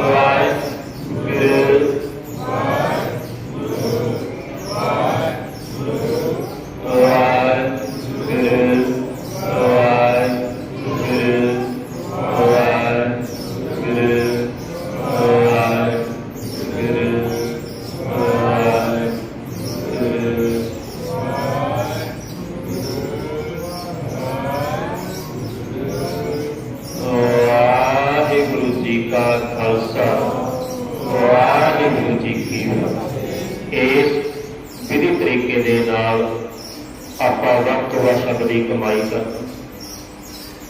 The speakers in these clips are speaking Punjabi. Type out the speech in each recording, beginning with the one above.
for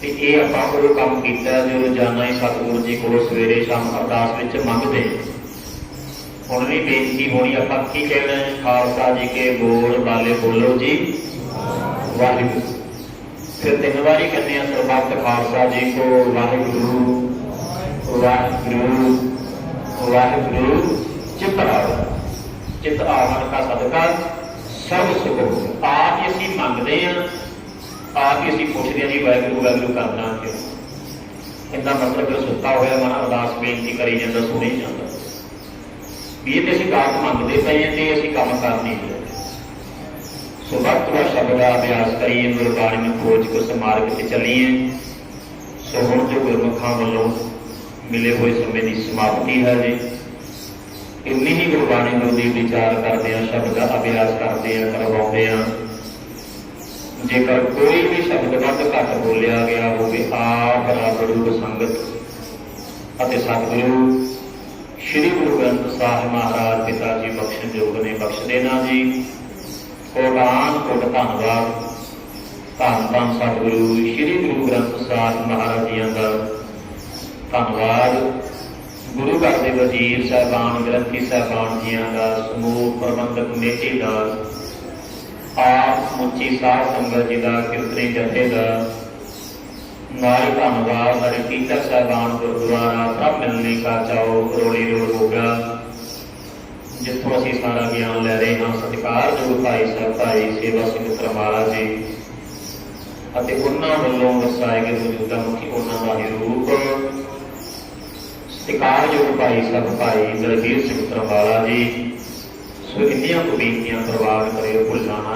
ਤੇ ਇਹ ਆਪਾਂ ਉਹ ਕੰਮ ਕੀਤਾ ਜੋ ਰੋਜ਼ਾਨਾ ਹੀ ਸਤਿਗੁਰੂ ਜੀ ਕੋਲ ਸਵੇਰੇ ਸ਼ਾਮ ਅਰਦਾਸ ਵਿੱਚ ਮੰਗਦੇ। ਹੁਣ ਵੀ ਬੇਨਤੀ ਹੋਣੀ ਆਪਾਂ ਕੀ ਕਹਿਣਾ ਖਾਲਸਾ ਜੀ ਕੇ ਬੋਲ ਵਾਲੇ ਬੋਲੋ ਜੀ। ਵਾਹਿਗੁਰੂ। ਫਿਰ ਤਿੰਨ ਵਾਰੀ ਕਹਿੰਦੇ ਆ, ਸਰਬੱਤ ਖਾਲਸਾ ਜੀ ਕੋ ਵਾਹਿਗੁਰੂ ਵਾਹਿਗੁਰੂ ਵਾਹਿਗੁਰੂ। ਚਿਤ ਆਵ ਚਿਤ ਆਵਣ ਦਾ ਸਦਕਾ ਸਭ ਸੁਖ ਆਪ ਅਸੀਂ ਮੰਗਦੇ ਆ ਆਪ ਹੀ ਅਸੀਂ ਪੁੱਛਦੇ ਹਾਂ ਜੀ, ਵਾਹਿਗੁਰੂ ਵਾਹਿਗੁਰੂ ਕਰਨਾ ਕਿਉਂ? ਇਹਦਾ ਮਤਲਬ ਕਿ ਸੁੱਤਾ ਹੋਇਆ ਮਨ ਅਰਦਾਸ ਬੇਨਤੀ ਕਰੀ ਜਾਂਦਾ, ਸੁਣੀ ਜਾਂਦਾ। ਵੀ ਇਹ ਤੇ ਅਸੀਂ ਦਾਤ ਮੰਗਦੇ ਪਏ ਹਾਂ ਤੇ ਅਸੀਂ ਕੰਮ ਕਰਦੇ ਹਾਂ ਰਹੇ। ਸੋ ਵਕਤ ਦਾ ਸ਼ਬਦ ਦਾ ਅਭਿਆਸ ਕਰੀਏ, ਗੁਰਬਾਣੀ ਨੂੰ ਖੋਜ ਕੇ ਉਸ ਤੇ ਚੱਲੀਏ। ਸੋ ਹੁਣ ਜੋ ਗੁਰਮੁਖਾਂ ਵੱਲੋਂ ਮਿਲੇ ਹੋਏ ਸਮੇਂ ਦੀ ਸਮਾਪਤੀ ਹੈ ਜੀ, ਇੰਨੀ ਹੀ ਗੁਰਬਾਣੀ ਨੂੰ ਦੀ ਵਿਚਾਰ ਕਰਦੇ ਆ ਸ਼ਬਦ ਦਾ ਅਭਿਆਸ ਕਰਦੇ ਆ ਕਰਵਾਉਂਦੇ ਆ ਜੇਕਰ ਕੋਈ ਵੀ ਸ਼ਬਦ ਵੱਧ ਘੱਟ ਬੋਲਿਆ ਗਿਆ ਹੋਵੇ, ਆਪ ਰਾਬੜੂ ਸੰਗਤ ਅਤੇ ਸਤਿਗੁਰੂ ਸ੍ਰੀ ਗੁਰੂ ਗ੍ਰੰਥ ਸਾਹਿਬ ਮਹਾਰਾਜ ਪਿਤਾ ਜੀ ਬਖਸ਼ਣ ਯੋਗ ਨੇ ਬਖਸ਼ ਦੇਣਾ ਜੀ। ਕੋਟਾਨ ਕੋਟ ਧੰਨਵਾਦ। ਧੰਨ ਧੰਨ ਸਤਿਗੁਰੂ ਸ੍ਰੀ ਗੁਰੂ ਗ੍ਰੰਥ ਸਾਹਿਬ ਮਹਾਰਾਜ ਜੀਆਂ ਦਾ ਧੰਨਵਾਦ। ਗੁਰੂ ਘਰ ਦੇ ਵਜ਼ੀਰ ਸਾਹਿਬਾਨ, ਗ੍ਰੰਥੀ ਸਾਹਿਬਾਨ ਜੀਆਂ ਦਾ ਸਮੂਹ ਪ੍ਰਬੰਧਕ ਕਮੇਟੀ ਦਾ ਆਪ ਮੁੱਚੀ ਸਾਧ ਸੰਗਤ ਜੀ ਦਾ, ਕਿਰਤਨੀ ਜਥੇ ਦਾ। ਨਾਰੀ ਧੰਨਵਾਦ ਸਾਡੇ ਟੀਚਰ ਸਾਹਿਬਾਨ, ਗੁਰਦੁਆਰਾ, ਸਭ ਮਿਲਨੇ ਕਾ ਚਾਓ ਰੋੜੀ ਰੋਡ ਹੋਗਾ ਜਿੱਥੋਂ ਅਸੀਂ ਸਾਰਾ ਗਿਆਨ ਲੈ ਰਹੇ ਹਾਂ ਸਤਿਕਾਰਯੋਗ ਭਾਈ ਸਾਹਿਬ ਭਾਈ ਸੇਵਾ ਸਿੰਘ ਕਰਮਾਲਾ ਜੀ। ਅਤੇ ਉਹਨਾਂ ਵੱਲੋਂ ਵਸਾਏ ਗਏ ਮੌਜੂਦਾ ਮੁਖੀ ਉਹਨਾਂ ਦਾ ਹੀ ਰੂਪ। ਸਤਿਕਾਰ ਸਤਿਕਾਰਯੋਗ ਭਾਈ ਸਾਹਿਬ ਭਾਈ ਦਲਬੀਰ ਸਿੰਘ ਕਰਮਾਲਾ ਜੀ। ਸੋ ਇੰਨੀਆਂ ਕੁ ਬੇਨਤੀਆਂ ਪ੍ਰਵਾਨ ਕਰਿਓ ਭੁੱਲਣਾ ਨਾ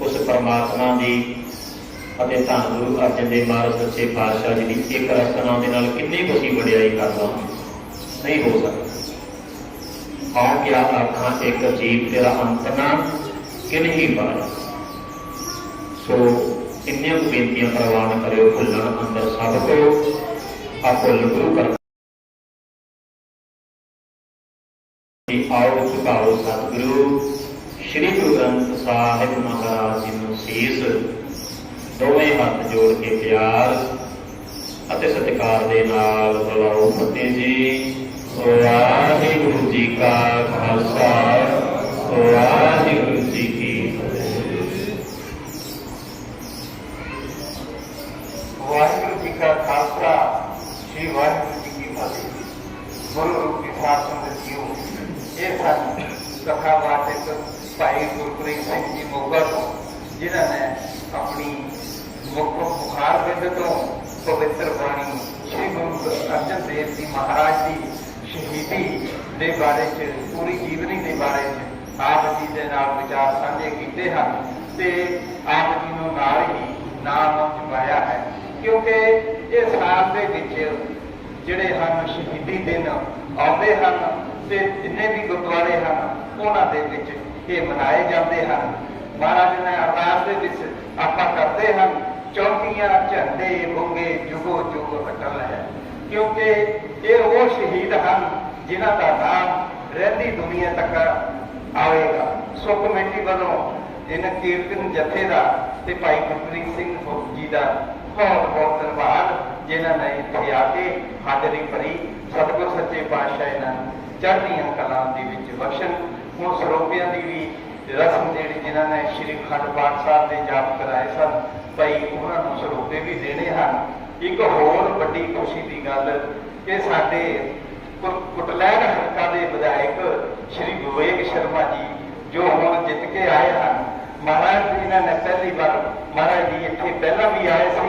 ਉਸ ਪਰਮਾਤਮਾ ਦੀ ਅਤੇ ਧੰਨ ਗੁਰੂ ਅਰਜਨ ਦੇਵ ਮਹਾਰਾਜ ਸੱਚੇ ਪਾਤਸ਼ਾਹ ਜੀ ਦੀ ਇੱਕ ਰਸਨਾ ਦੇ ਨਾਲ ਕਿੰਨੀ ਕੁ ਵਡਿਆਈ ਕਰਦਾ ਨਹੀਂ ਹੋ ਸਕਦਾ। ਆ ਕਿਆ ਆਖਾਂ, ਇੱਕ ਜੀਵ ਤੇਰਾ ਅੰਤ ਨਾ ਕਿ ਨਹੀਂ ਪਾਇਆ ਸੋ ਇੰਨੀਆਂ ਕੁ ਬੇਨਤੀਆਂ ਪ੍ਰਵਾਨ ਕਰਿਓ ਭੁੱਲਣ ਅੰਦਰ ਸਭ ਕੋ ਆਪੋ ਗੁਰੂ ਕਰ ਕਿ ਆਓ ਝੁਕਾਓ ਸਤਿਗੁਰੂ, ਸ੍ਰੀ ਗੁਰੂ ਗ੍ਰੰਥ ਸਾਹਿਬ ਮਹਾਰਾਜ ਜੀ ਨੂੰ ਸੀਸ। ਦੋਵੇਂ ਹੱਥ ਜੋੜ ਕੇ ਪਿਆਰ ਅਤੇ ਸਤਿਕਾਰ ਦੇ ਨਾਲ ਬੁਲਾਓ ਫਤਿਹ ਜੀ। ਵਾਹਿਗੁਰੂ ਜੀ ਕਾ ਖਾਲਸਾ ਵਾਹਿਗੁਰੂ ਜੀ ਕੀ ਫਤਿਹ ਵਾਹਿਗੁਰੂ ਜੀ ਕਾ ਖਾਲਸਾ ਸ੍ਰੀ ਵਾਹਿਗੁਰੂ ਜੀ ਕੀ ਫਤਿਹ ਗੁਰੂ ਰੂਪੀ ਸਾਧ ਸੰਗਤ ਜੀਓ ਇਹ ਸਨ ਕਥਾ ਵਾਚਕ ਭਾਈ ਗੁਰਪ੍ਰੀਤ ਸਿੰਘ ਜੀ ਮੋਗਾ ਤੋਂ ਜਿਨ੍ਹਾਂ ਨੇ ਆਪਣੀ ਮੁਖ ਬੁਖਾਰ ਬਿੰਦ ਤੋਂ ਪਵਿੱਤਰ ਸ੍ਰੀ ਗੁਰੂ ਅਰਜਨ ਦੇਵ ਜੀ ਮਹਾਰਾਜ ਦੀ ਸ਼ਹੀਦੀ ਦੇ ਬਾਰੇ ਚ, ਪੂਰੀ ਜੀਵਨੀ ਦੇ ਬਾਰੇ ਚ ਆਪ ਜੀ ਦੇ ਨਾਲ ਵਿਚਾਰ ਸਾਂਝੇ ਕੀਤੇ ਹਨ ਤੇ ਆਪ ਜੀ ਨੂੰ ਨਾਲ ਹੀ ਨਾਮ ਜਮਾਇਆ ਹੈ। ਕਿਉਂਕਿ ਇਹ ਸਾਲ ਦੇ ਵਿੱਚ ਜਿਹੜੇ ਹਨ, ਸ਼ਹੀਦੀ ਦਿਨ ਆਉਂਦੇ ਹਨ ਤੇ ਜਿੰਨੇ ਵੀ ਗੁਰਦੁਆਰੇ ਹਨ, ਉਹਨਾਂ ਦੇ ਵਿੱਚ ਇਹ ਮਨਾਏ ਜਾਂਦੇ ਹਨ। ਮਹਾਰਾਜ ਨੇ ਅਰਦਾਸ ਦੇ ਵਿੱਚ ਆਪਾਂ ਕਰਦੇ ਹਨ ਚੌਕੀਆਂ ਝੰਡੇ ਬੁੰਗੇ ਜੁਗੋ ਜੁਗ ਅਟਲ ਹੈ। ਕਿਉਂਕਿ ਇਹ ਉਹ ਸ਼ਹੀਦ ਹਨ ਜਿਨ੍ਹਾਂ ਦਾ ਨਾਮ ਰਹਿੰਦੀ ਦੁਨੀਆ ਤੱਕ ਆਵੇਗਾ। ਸੋ ਕਮੇਟੀ ਵੱਲੋਂ ਇਹਨਾਂ ਕੀਰਤਨ ਜਥੇ ਦਾ ਤੇ ਭਾਈ ਗੁਰਪ੍ਰੀਤ ਸਿੰਘ ਜੀ ਦਾ ਬਹੁਤ ਬਹੁਤ ਧੰਨਵਾਦ, ਜਿਨ੍ਹਾਂ ਨੇ ਇੱਥੇ ਆ ਕੇ ਹਾਜ਼ਰੀ ਭਰੀ ਸਤਿਗੁਰ ਸੱਚੇ ਪਾਤਸ਼ਾਹ ਇਹਨਾਂ ਨੂੰ ਚੜ੍ਹਦੀਆਂ ਕਲਾਂ ਦੇ ਵਿੱਚ ਬਖਸ਼ਣ। ਹੁਣ ਸਰੋਪਿਆਂ ਦੀ ਵੀ ਰਸਮ ਜਿਹੜੀ ਜਿਨ੍ਹਾਂ ਨੇ ਸ਼੍ਰੀ ਖੰਡ ਪਾਠ ਸਾਹਿਬ ਦੇ ਜਾਪ ਕਰਾਏ ਸਨ ਭਾਈ ਉਹਨਾਂ ਨੂੰ ਸਰੋਪੇ ਵੀ ਦੇਣੇ ਹਨ। ਇੱਕ ਹੋਰ ਵੱਡੀ ਖੁਸ਼ੀ ਦੀ ਗੱਲ ਕਿ ਸਾਡੇ ਕੁਟਲੈਣ ਹਲਕਾ ਦੇ ਵਿਧਾਇਕ ਸ਼੍ਰੀ ਵਿਵੇਕ ਸ਼ਰਮਾ ਜੀ, ਜੋ ਹੁਣ ਜਿੱਤ ਕੇ ਆਏ ਹਨ। ਮਹਾਰਾਜ ਜੀ ਨੇ ਪਹਿਲੀ ਵਾਰ, ਮਹਾਰਾਜ ਜੀ ਇੱਥੇ ਪਹਿਲਾਂ ਵੀ ਆਏ ਸੀ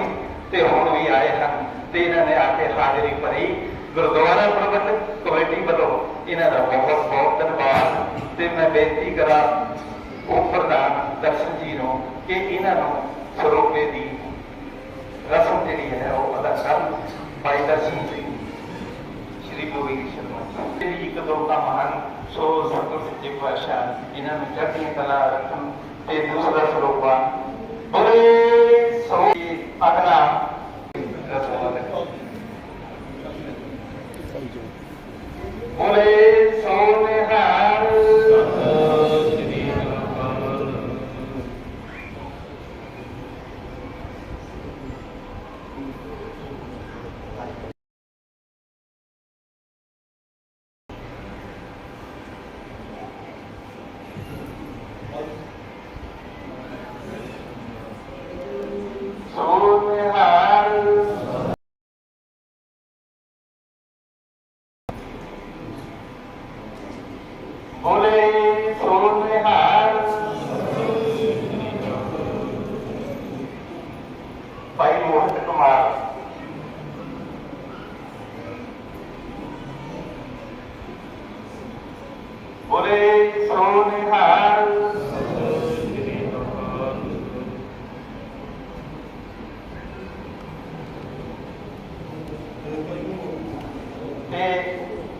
ਤੇ ਹੁਣ ਵੀ ਆਏ ਹਨ ਤੇ ਇਹਨਾਂ ਨੇ ਆ ਕੇ ਹਾਜ਼ਰੀ ਭਰੀ। ਗੁਰਦੁਆਰਾ ਪ੍ਰਬੰਧਕ ਕਮੇਟੀ ਵੱਲੋਂ ਇਹਨਾਂ ਦਾ ਬਹੁਤ ਬਹੁਤ ਧੰਨਵਾਦ ਤੇ ਮੈਂ ਬੇਨਤੀ ਕਰਾਂ, ਉਹ ਪ੍ਰਧਾਨ ਦਰਸ਼ਨ ਜੀ ਨੂੰ ਕਿ ਇਹਨਾਂ ਨੂੰ ਸਰੋਪੇ ਦੀ ਰਸਮ ਜਿਹੜੀ ਹੈ, ਉਹ ਅਦਾ ਕਰਨ ਭਾਈ ਦਰਸ਼ਨ ਸੀ ਸ਼੍ਰੀ ਗੋਬਿੰਦ ਸ਼ਰਮਾ ਜੀ। ਇਹ ਇੱਕ ਦੋ ਕੰਮ ਹਨ ਸੋ ਸਤਿਗੁਰ ਸੱਚੇ ਪਾਤਸ਼ਾਹ ਇਹਨਾਂ ਨੂੰ ਚੜ੍ਹਦੀਆਂ ਕਲਾ ਰੱਖਣ ਤੇ ਦੂਸਰਾ ਸਰੋਪਾ। ਬੋਲੇ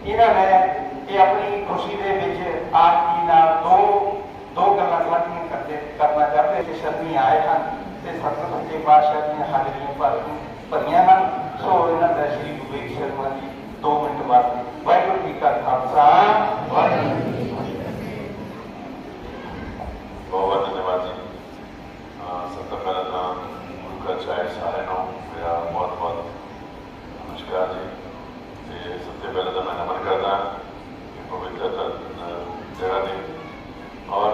ਇਹਨਾਂ ਨੇ ਇਹ ਆਪਣੀ ਖੁਸ਼ੀ ਦੇ ਵਿੱਚ ਆਰਤੀ ਨਾਲ ਦੋ ਦੋ ਗੱਲਾਂ ਸਾਂਝੀਆਂ ਕਰਦੇ, ਕਰਨਾ ਚਾਹਦੇ ਕਿ ਸ਼ਰਮੀ ਆਏ ਹਨ ਤੇ ਸਤਿ ਸੱਚੇ ਪਾਤਸ਼ਾਹ ਦੀਆਂ ਹਾਜ਼ਰੀਆਂ ਭਰ ਭਰੀਆਂ ਹਨ। ਸੋ ਇਹਨਾਂ ਦਾ ਸ਼੍ਰੀ ਗੁਰੂ ਸ਼ਰਮਾ ਜੀ 2 ਮਿੰਟ ਬਾਅਦ।